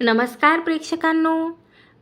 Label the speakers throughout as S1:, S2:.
S1: नमस्कार प्रेक्षकांनो.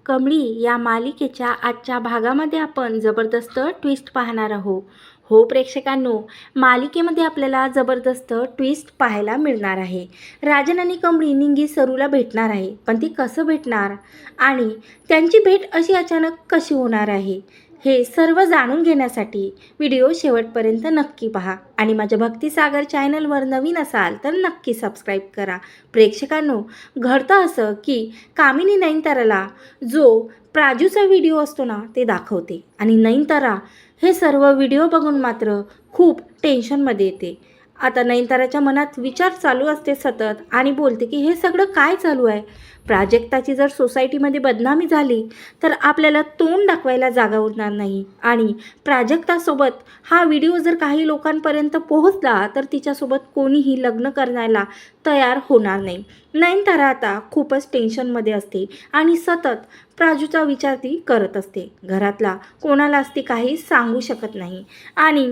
S1: कमळी या मालिकेच्या आजच्या भागामध्ये आपण जबरदस्त ट्विस्ट पाहणार आहोत. हो प्रेक्षकांनो मालिकेमध्ये आपल्याला जबरदस्त ट्विस्ट पाहायला मिळणार आहे. राजन आणि कमळी निंगी सरूला भेटणार आहे पण ती कसं भेटणार? आणि त्यांची भेट अशी अचानक कशी होणार आहे? हे सर्व जाणून घेण्यासाठी व्हिडिओ शेवटपर्यंत नक्की पहा. आणि माझ्या भक्तिसागर चॅनलवर नवीन असाल तर नक्की सबस्क्राईब करा. प्रेक्षकांनो घडतं असं की कामिनी नयनताराला जो प्राजूचा व्हिडिओ असतो ना ते दाखवते. आणि नयनतारा हे सर्व व्हिडिओ बघून मात्र खूप टेन्शनमध्ये येते. आता नयनताराच्या मनात विचार चालू असते सतत आणि बोलते की हे सगळं काय चालू आहे? प्राजक्ताची जर सोसायटीमध्ये बदनामी झाली तर आपल्याला तोंड दाखवायला जागा उरणार नाही. आणि प्राजक्तासोबत हा व्हिडिओ जर काही लोकांपर्यंत पोहोचला तर तिच्यासोबत कोणीही लग्न करायला तयार होणार नाही. नयनतारा आता खूपच टेन्शनमध्ये असते आणि सतत प्राजूचा विचार ती करत असते. घरातला कोणालाच ती काही सांगू शकत नाही. आणि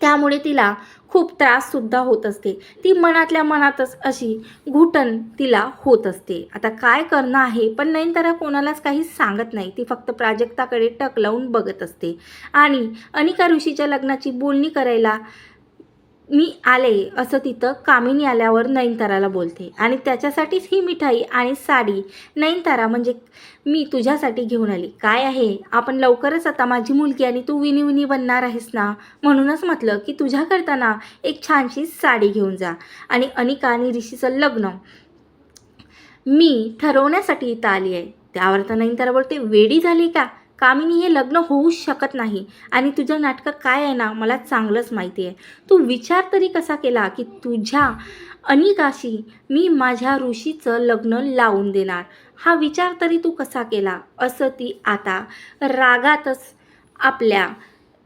S1: त्यामुळे तिला खूप त्राससुद्धा होत असते. ती मनातल्या मनातच अशी घुटण तिला होत असते. आता काय करणं आहे? पण नयनतारा कोणालाच काही सांगत नाही. ती फक्त प्राजक्ताकडे टक लावून बघत असते. आणि अनिका ऋषीच्या लग्नाची बोलणी करायला मी आले असं तिथं कामिनी आल्यावर नयनताराला बोलते. आणि त्याच्यासाठीच ही मिठाई आणि साडी नयनतारा म्हणजे मी तुझ्यासाठी घेऊन आली. काय आहे? आपण लवकरच आता माझी मुलगी आणि तू विनी विनी बनणार आहेस ना? म्हणूनच म्हटलं की तुझ्याकरता ना एक छानशी साडी घेऊन जा. आणि अनिका आणि ऋषीचं लग्न मी ठरवण्यासाठी इथं आली आहे. त्यावर तर नयनतारा बोलते वेडी झाली का? कामिनी हे लग्न होऊच शकत नाही. आणि तुझं नाटकं काय आहे ना मला चांगलंच माहिती आहे. तू विचार तरी कसा केला की तुझ्या अनिकाशी मी माझ्या ऋषीचं लग्न लावून देणार? हा विचार तरी तू कसा केला? असं ती आता रागातच आपल्या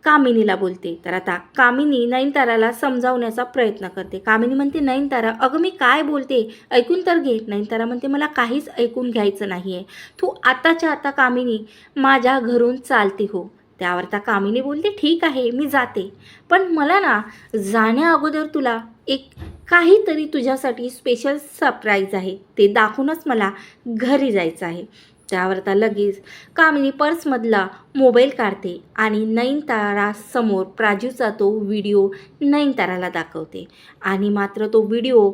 S1: कामिनीला बोलते. तर आता कामिनी नयनताराला समजावण्याचा प्रयत्न करते. कामिनी म्हणते नयनतारा अगं मी काय बोलते? ऐकून तर घे. नयनतारा म्हणते मला काहीच ऐकून घ्यायचं नाही आहे तू आताच्या आता कामिनी माझ्या घरून चालते हो. त्यावर त्या कामिनी बोलते ठीक आहे मी जाते. पण मला ना जाण्या अगोदर तुला एक काहीतरी तुझ्यासाठी स्पेशल सरप्राईज आहे. ते दाखवूनच मला घरी जायचं आहे. त्यावर आता लगेच कामिनी पर्समधला मोबाईल काढते आणि नयनतारासमोर प्राजूचा तो व्हिडिओ नयनताराला दाखवते. आणि मात्र तो व्हिडिओ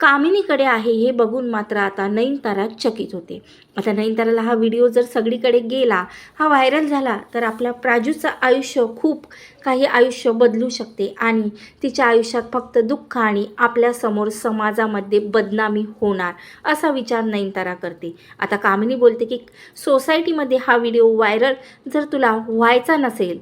S1: कामिनीकडे आहे हे बघून मात्र आता नयनतारा चकित होते. आता नयनताराला हा व्हिडिओ जर सगळीकडे गेला हा व्हायरल झाला तर आपल्या प्राजूचं आयुष्य खूप काही आयुष्य बदलू शकते आणि तिच्या आयुष्यात फक्त दुःख आणि आपल्यासमोर समाजामध्ये बदनामी होणार असा विचार नयनतारा करते. आता कामिनी बोलते की सोसायटीमध्ये हा व्हिडिओ व्हायरल जर तुला व्हायचा नसेल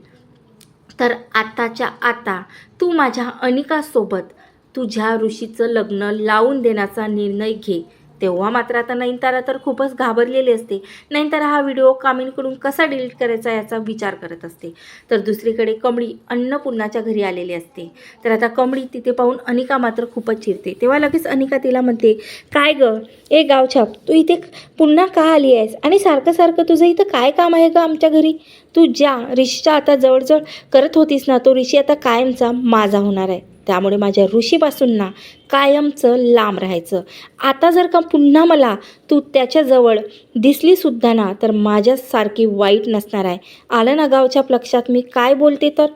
S1: तर आत्ताच्या आता तू माझ्या अनिकासोबत तुझ्या ऋषीचं लग्न लावून देण्याचा निर्णय घे. तेव्हा मात्र आता नयनतारा तर खूपच घाबरलेली असते. नयनतारा हा व्हिडिओ कामिनीकडून कसा डिलीट करायचा याचा विचार करत असते. तर दुसरीकडे कमळी अन्नपूर्णाच्या घरी आलेली असते. तर आता कमळी तिथे पाहून अनिका मात्र खूपच चिरते तेव्हा लगेच अनिका तिला म्हणते काय ग? ए गावछाप तू इथे पुन्हा का आली आहेस? आणि सारखं सारखं तुझं इथं काय काम आहे का आमच्या घरी? तू ज्या ऋषीच्या आता जवळजवळ करत होतीस ना तो ऋषी आता कायमचा माझा होणार आहे. त्यामुळे माझ्या ऋषीपासून ना कायमचं लांब राहायचं. आता जर का पुन्हा मला तू त्याच्याजवळ दिसलीसुद्धा ना तर माझ्यासारखी वाईट नसणार आहे. आलं ना गावच्या लक्षात मी काय बोलते तर?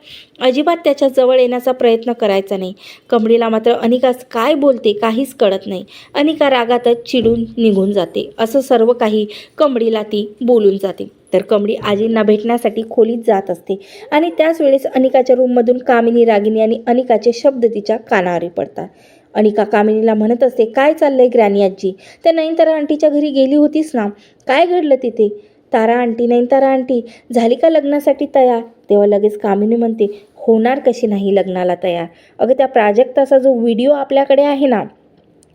S1: अजिबात त्याच्याजवळ येण्याचा प्रयत्न करायचा नाही. कमळीला मात्र अनिकाच काय बोलते काहीच कळत नाही. अनिका रागातच चिडून निघून जाते. असं सर्व काही कमळीला ती बोलून जाते. तर कमळी आजींना भेटण्यासाठी खोलीत जात असते. आणि त्याच वेळेस अनिकाच्या रूममधून कामिनी रागिनी आणि अनिकाचे शब्द तिच्या कानावर पडतात. अनिका कामिनीला म्हणत असते काय चाललंय ग्रॅनी आजी? त्या नयनतारा आंटीच्या घरी गेली होतीस ना? काय घडलं तिथे? तारा आंटी नयनतारा आंटी झाली का लग्नासाठी तयार? तेव्हा लगेच कामिनी म्हणते होणार कशी नाही लग्नाला तयार? अगं त्या प्राजक्ताचा जो व्हिडिओ आपल्याकडे आहे ना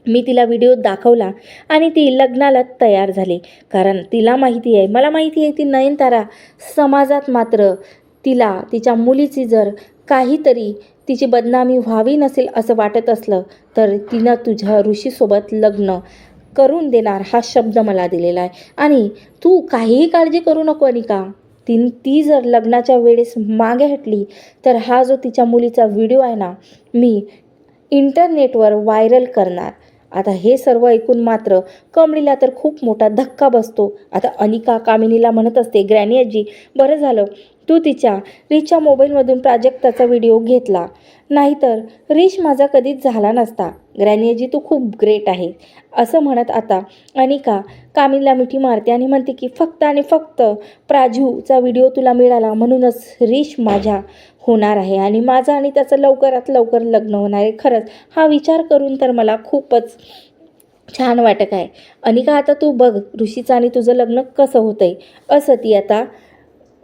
S1: मी तिला व्हिडिओ दाखवला आणि ती लग्नाला तयार झाली. कारण तिला माहिती आहे मला माहिती आहे ती नयनतारा समाजात मात्र तिला तिच्या मुलीची जर काहीतरी तिची बदनामी व्हावी नसेल असं वाटत असलं तर तिनं तुझ्या ऋषीसोबत लग्न करून देणार हा शब्द मला दिलेला आहे. आणि तू काहीही काळजी करू नको अनिका. ती ती जर लग्नाच्या वेळेस मागे हटली तर हा जो तिच्या मुलीचा व्हिडिओ आहे ना मी इंटरनेटवर व्हायरल करणार. आता हे सर्व ऐकून मात्र कमळीला तर खूप मोठा धक्का बसतो. आता अनिका कामिनीला म्हणत असते ग्रॅनी आजी बरं झालं. तू तिच्या रिचच्या मोबाईलमधून प्राजक्ताचा व्हिडिओ घेतला. नाहीतर रिश माझा कधीच झाला नसता. ग्रॅनियाजी तू खूप ग्रेट आहे. असं म्हणत आता अनिका कामिनीला मिठी मारते आणि म्हणते की फक्त आणि फक्त प्राजूचा व्हिडिओ तुला मिळाला म्हणूनच रिश माझ्या होणार आहे. आणि माझं आणि त्याचं लवकरात लवकर लग्न होणार आहे. खरंच हा विचार करून तर मला खूपच छान वाटत आहे. अनिका आता तू बघ ऋषीचं आणि तुझं लग्न कसं होतं आहे असं ती आता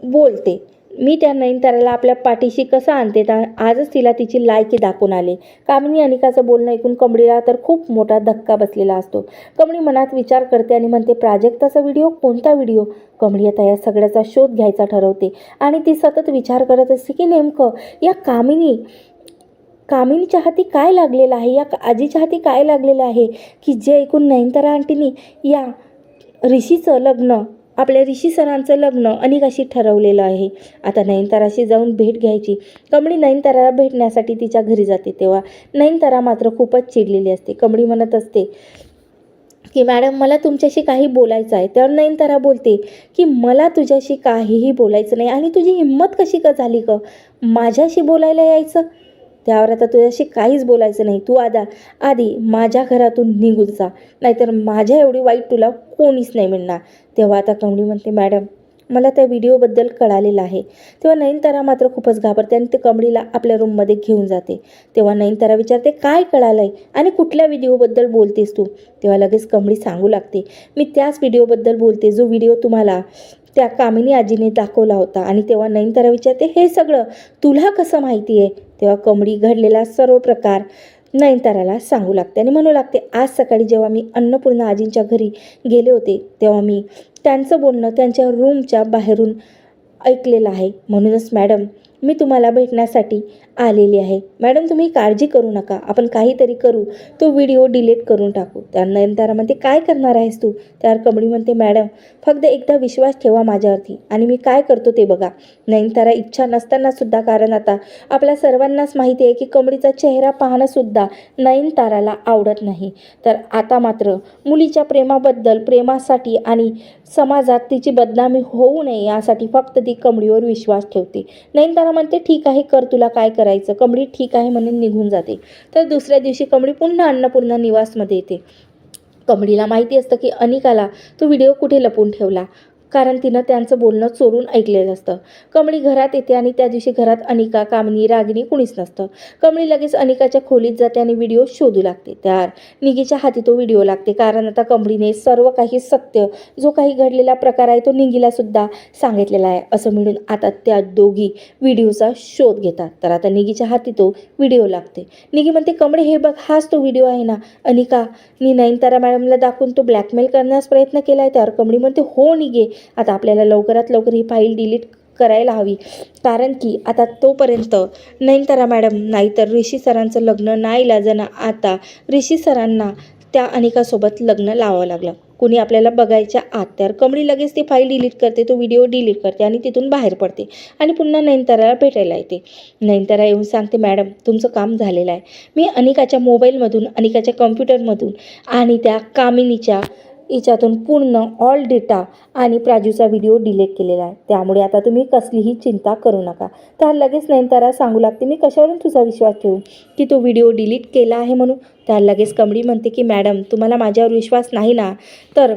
S1: बोलते. मी त्या नयनताराला आपल्या पाठीशी कसं आणते तर आजच तिला तिची लायकी दाखवून आले. कामिनी अनिकाचं बोलणं ऐकून कमळीला तर खूप मोठा धक्का बसलेला असतो. कमळी मनात विचार करते आणि म्हणते प्राजक्ताचा व्हिडिओ कोणता व्हिडिओ कमळी आता या सगळ्याचा शोध घ्यायचा ठरवते. आणि ती सतत विचार करत असते की नेमकं या कामिनी कामिनीच्या हाती काय लागलेलं आहे? या आजीच्या हाती काय लागलेलं आहे? की जे ऐकून नयनतारा आंटीनी या ऋषीचं लग्न आपल्या ऋषी सरांचं लग्न अनिकाशी ठरवलेलं आहे. आता नयनताराशी जाऊन भेट घ्यायची. कमळी नयनताराला भेटण्यासाठी तिच्या घरी जाते तेव्हा. नयनतारा मात्र खूपच चिडलेली असते. कमळी म्हणत असते की मॅडम मला तुमच्याशी काही बोलायचं आहे. तर नयनतारा बोलते की मला तुझ्याशी काहीही बोलायचं नाही. आणि तुझी हिंमत कशी का झाली ग? माझ्याशी बोलायला यायचं? त्यावर आता तुझ्याशी काहीच बोलायचं नाही. तू आदा आधी माझ्या घरातून निघून जा. नाहीतर माझ्या एवढी वाईट तुला कोणीच नाही मिळणार तेव्हा आता कमळी म्हणते मॅडम मला त्या व्हिडिओबद्दल कळालेलं आहे. तेव्हा नयनतारा मात्र खूपच घाबरते आणि ते कमळीला आपल्या रूममध्ये घेऊन जाते. तेव्हा नयनतारा विचारते काय कळालं आहे आणि कुठल्या व्हिडिओबद्दल बोलतेस तू? तेव्हा लगेच कमळी सांगू लागते मी त्याच व्हिडिओबद्दल बोलते जो व्हिडिओ तुम्हाला त्या कामिनी आजीने दाखवला होता. आणि तेव्हा नयनतारा विचारते हे सगळं तुला कसं माहिती आहे? तेव्हा कमळी घडलेला सर्व प्रकार नयनताराला सांगू लागते आणि म्हणू लागते आज सकाळी जेव्हा मी अन्नपूर्णा आजींच्या घरी गेले होते तेव्हा मी त्यांचं बोलणं त्यांच्या रूमच्या बाहेरून ऐकलेलं आहे. म्हणूनच मॅडम मी तुम्हाला भेटण्यासाठी आलेली आहे. मॅडम तुम्ही काळजी करू नका. आपण काहीतरी करू. तो व्हिडिओ डिलीट करून टाकू. त्या म्हणते काय करणार आहेस तू? त्यावर कबडी म्हणते मॅडम फक्त एकदा विश्वास ठेवा माझ्यावरती आणि मी काय करतो ते बघा. नयनतारा इच्छा नसताना सुद्धा कारण आता आपल्या सर्वांनाच माहिती आहे की कमळीचा चेहरा पाहणंसुद्धा नयनताराला आवडत नाही. तर आता मात्र मुलीच्या प्रेमाबद्दल प्रेमासाठी आणि समाजात तिची बदनामी होऊ नये यासाठी फक्त ती कमडीवर विश्वास ठेवते. नयनतारा म्हणते ठीक आहे कर तुला काय करायचं? कमळी ठीक आहे म्हणून निघून जाते. तर दुसऱ्या दिवशी कमळी पुन्हा अन्नपूर्णा निवासमध्ये येते. कमळीला माहिती असतं की अनिकाला तो व्हिडिओ कुठे लपून ठेवला? कारण तिनं त्यांचं बोलणं चोरून ऐकलेलं असतं. कमळी घरात येते आणि त्या दिवशी घरात अनिका कामिनी रागिनी कुणीच नसतं. कमळी लगेच अनिकाच्या खोलीत जाते आणि व्हिडिओ शोधू लागते. त्यार निगीच्या हाती तो व्हिडिओ लागते. कारण आता कमळीने सर्व काही सत्य जो काही घडलेला प्रकार आहे तो निगीला सुद्धा सांगितलेला आहे असं म्हणून आता त्या दोघी व्हिडिओचा शोध घेतात. तर आता निगीच्या हाती तो व्हिडिओ लागते. निगी म्हणते कमळे हे बघ हाच तो व्हिडिओ आहे ना. अनिका नी नयनतारा मॅडमला दाखवून तो ब्लॅकमेल करण्यास प्रयत्न केला आहे त्यावर कमळी म्हणते हो निगे आता आपल्याला लवकरात लवकर ही फाईल डिलीट करायला हवी. कारण की आता तोपर्यंत नयनतारा मॅडम नाहीतर ऋषी सरांचं लग्न नाही लाजणं आता. ऋषी सरांना त्या अनिकासोबत लग्न लावावं लागलं. कुणी आपल्याला बघायच्या आत तर कमळी लगेच ती फाईल डिलीट करते तो व्हिडिओ डिलीट करते आणि तिथून बाहेर पडते आणि पुन्हा नयनताराला भेटायला येते. नयनतारा येऊन सांगते मॅडम तुमचं काम झालेलं आहे. मी अनिकाच्या मोबाईलमधून अनिकाच्या कम्प्युटरमधून आणि त्या कामिनीच्या याच्यातून पूर्ण ऑल डेटा आणि प्राजूचा व्हिडिओ डिलीट केलेला आहे. त्यामुळे आता तुम्ही कसलीही चिंता करू नका. तर लगेच नयनतारा सांगू लागते मी कशावरून तुझा विश्वास ठेवू? की तो व्हिडिओ डिलीट केला आहे म्हणून? त्या लगेच कमळी म्हणते की मॅडम तुम्हाला माझ्यावर विश्वास नाही ना? तर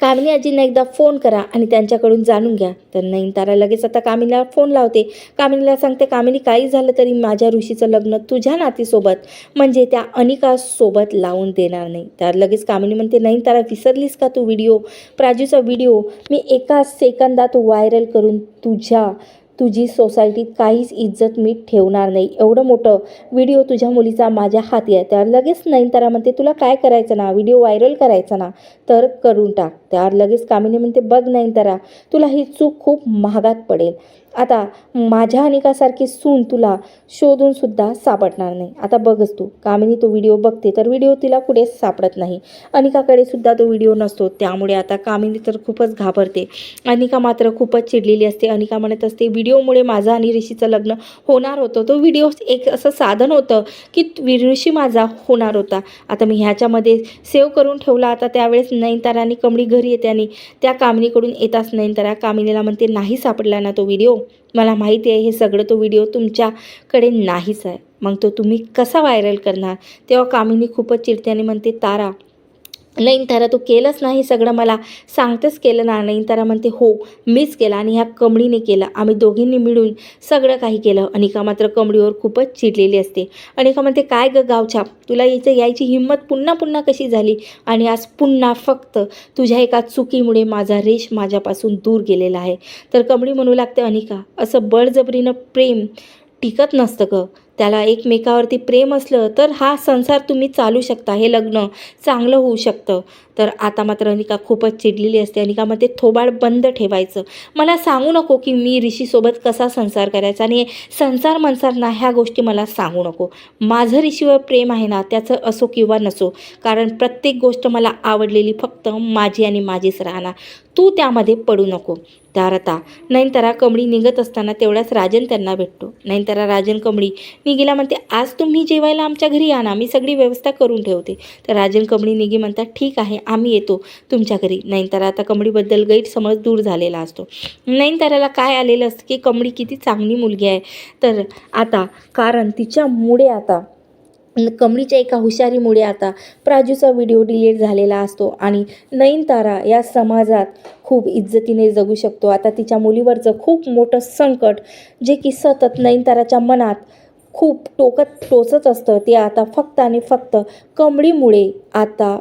S1: कामिनी आजींना एकदा फोन करा आणि त्यांच्याकडून जाणून घ्या. तर नयनतारा लगेच आता कामिनीला फोन लावते. कामिनीला सांगते कामिनी काही झालं तरी माझ्या ऋषीचं लग्न तुझ्या नातीसोबत म्हणजे त्या अनिकासोबत लावून देणार नाही. तर लगेच कामिनी म्हणते नयनतारा विसरलीस का तू व्हिडिओ? प्राजूचा व्हिडिओ मी एका सेकंदात व्हायरल करून तुझ्या तुझी सोसायटीत काहीच इज्जत मी ठेवणार नाही. एवढं मोठं व्हिडिओ तुझ्या मुलीचा माझ्या हाती आहे. त्यावर लगेच नयनतारा म्हणते तुला काय करायचं ना? व्हिडिओ व्हायरल करायचा ना? तर करून टाक. त्यावर लगेच कामिनी म्हणते बघ नयनतारा तुला ही चूक खूप महागात पडेल. आता माझ्या अनिकासारखी सून तुला शोधूनसुद्धा सापडणार नाही. आता बघच तू. कामिनी तो व्हिडिओ बघते तर व्हिडिओ तिला कुठेच सापडत नाही. अनिकाकडे सुद्धा तो व्हिडिओ नसतो. त्यामुळे आता कामिनी तर खूपच घाबरते. अनिका मात्र खूपच चिडलेली असते. अनिका म्हणत असते व्हिडिओमुळे माझं आणि ऋषीचं लग्न होणार होतं. तो व्हिडिओ एक असं साधन होतं की ऋषी माझा होणार होता. आता मी ह्याच्यामध्ये सेव्ह करून ठेवला. आता त्यावेळेस नयनतारा आणि कमळी घरी येते आणि त्या कामिनीकडून येताच नयनतारा कामिनीला म्हणते नाही सापडला ना तो व्हिडिओ मला माहिती आहे हे सगळं तो व्हिडिओ तुमच्याकडे नाहीच आहे. मग तो तुम्ही कसा व्हायरल करणार? तेव्हा कामिनी खूपच चिडते आणि म्हणते तारा नयनतारा तू केलंच नाही सगळं मला सांगतेच केलं ना. नयनतारा म्हणते हो मीच केलं आणि ह्या कमळीने केलं. आम्ही दोघींनी मिळून सगळं काही केलं. अनिका मात्र कमळीवर खूपच चिडलेली असते. अनिका म्हणते काय ग गावछाप तुला यायचं यायची हिंमत पुन्हा पुन्हा कशी झाली? आणि आज पुन्हा फक्त तुझ्या एका चुकीमुळे माझा रेश माझ्यापासून दूर गेलेला आहे. तर कमळी म्हणू लागते अनिका असं बळजबरीनं प्रेम टिकत नसतं ग. त्याला एकमेकावरती प्रेम असलं तर हा संसार तुम्ही चालू शकता हे लग्न चांगलं होऊ शकतं. तर आता मात्र अनिका खूपच चिडलेली असते. अनिका ते थोबाड बंद ठेवायचं. मला सांगू नको की मी ऋषीसोबत कसा संसार करायचा आणि संसार मनसार ना ह्या गोष्टी मला सांगू नको. माझं ऋषीवर प्रेम आहे ना त्याचं असो किंवा नसो कारण प्रत्येक गोष्ट मला आवडलेली फक्त माझी आणि माझीच राहणार. तू त्यामध्ये पडू नको. तारता नयनतारा कमळी निघत असताना तेवढ्याच राजन त्यांना भेटतो. नयनतारा राजन कमळी निघेला म्हणते आज तुम्ही जेवायला आमच्या घरी या ना मी सगळी व्यवस्था करून ठेवते. तर राजन कमळी निघी म्हणतात ठीक आहे आम्ही येतो तुमच्या घरी. नयनतारा आता कमळीबद्दल गैरसमज दूर झालेला असतो. नयनताराला काय आलेलं असतं की कमळी किती चांगली मुलगी आहे. तर आता कारण तिच्यामुळे आता कमळीच्या एका हुशारीमुळे आता प्राजूचा व्हिडिओ डिलीट झालेला असतो आणि नयनतारा या समाजात खूप इज्जतीने जगू शकतो. आता तिच्या मुलीवरचं खूप मोठं संकट जे की सतत नयनताराच्या मनात खूप टोकत टोचत असतं. ते आता फक्त आणि फक्त कमळीमुळे आता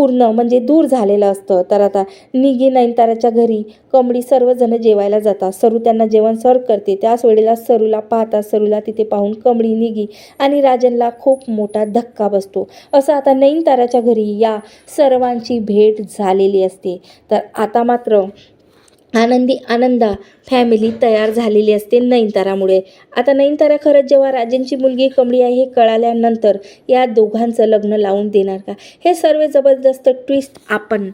S1: पूर्ण म्हणजे दूर झालेलं असतं. तर आता निगी नयनताराच्या घरी कमळी सर्वजण जेवायला जातात. सरू त्यांना जेवण सर्व करते. त्याच वेळेला सरूला पाहता सरूला तिथे पाहून कमळी निगी आणि राजनला खूप मोठा धक्का बसतो. असं आता नयनताराच्या घरी या सर्वांची भेट झालेली असते. तर आता मात्र आनंदी आनंदा फॅमिली तयार झालेली असते नयनतारामुळे आता नयनतारा खरंच जेव्हा राजेंची मुलगी कमळी आहे हे कळाल्यानंतर या दोघांचं लग्न लावून देणार का? हे सर्व जबरदस्त ट्विस्ट आपण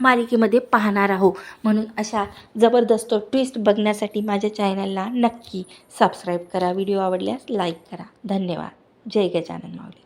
S1: मालिकेमध्ये पाहणार आहोत. म्हणून अशा जबरदस्त ट्विस्ट बघण्यासाठी माझ्या चॅनलला नक्की सबस्क्राईब करा. व्हिडिओ आवडल्यास लाईक करा. धन्यवाद. जय गजानन माऊली.